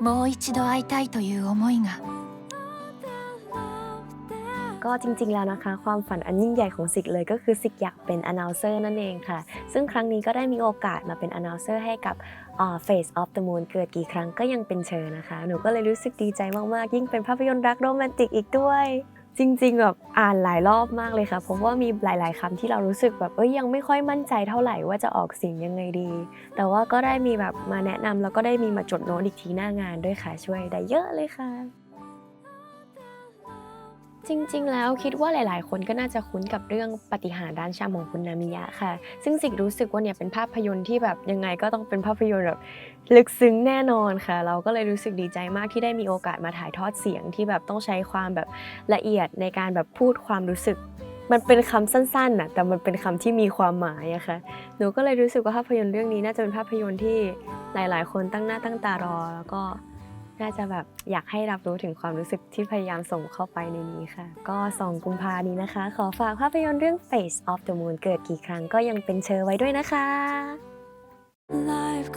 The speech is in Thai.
もう一度会いたいという思いが ก็จริงๆ แล้วนะคะ ความฝันอันยิ่งใหญ่ของสิกเลยก็คือสิกอยากเป็น announcer นั่นเองค่ะ ซึ่งครั้งนี้ก็ได้มีโอกาสมาเป็น announcer ให้กับอ่า Face of the Moon เกิดกี่ครั้งก็ยังเป็นเชอนะคะ หนูก็เลยรู้สึกดีใจมากๆ ยิ่งเป็นภาพยนตร์รักโรแมนติกอีกด้วย จริงๆแบบอ่านหลายรอบมากเลยค่ะ เพราะว่ามีหลาย ๆคำที่เรารู้สึกแบบเอ้ยยังไม่ค่อยมั่นใจเท่าไหร่ว่าจะออกเสียงยังไงดี แต่ว่าก็ได้มีแบบมาแนะนำแล้วก็ได้มีมาจดโน้ตอีกทีหน้างานด้วยค่ะ ช่วยได้เยอะเลยค่ะ จริงๆ แล้วคิดว่าหลายๆ คนก็น่าจะคุ้นกับเรื่องปฏิหารด้านชามของคุณนามิยะค่ะ ซึ่งสิ่งรู้สึกว่าเนี่ยเป็นภาพยนตร์ที่แบบยังไงก็ต้องเป็นภาพยนตร์แบบลึกซึ้งแน่นอนค่ะ เราก็เลยรู้สึกดีใจมากที่ได้มีโอกาสมาถ่ายทอดเสียงที่แบบต้องใช้ความแบบละเอียดในการแบบพูดความรู้สึก มันเป็นคำสั้นๆน่ะแต่มันเป็นคำที่มีความหมายอะค่ะ หนูก็เลยรู้สึกว่าภาพยนตร์เรื่องนี้น่าจะเป็นภาพยนตร์ที่หลาย ๆ คนตั้งหน้าตั้งตารอแล้วก็ น่าจะแบบอยากให้รับรู้ถึงความรู้สึกที่พยายามส่งเข้าไปในนี้ค่ะ ก็ 2 กุมภานี้นะคะ ขอฝากภาพยนตร์เรื่อง Face of the Moon เกิดกี่ครั้งก็ยังเป็นเชอไว้ด้วยนะคะ Life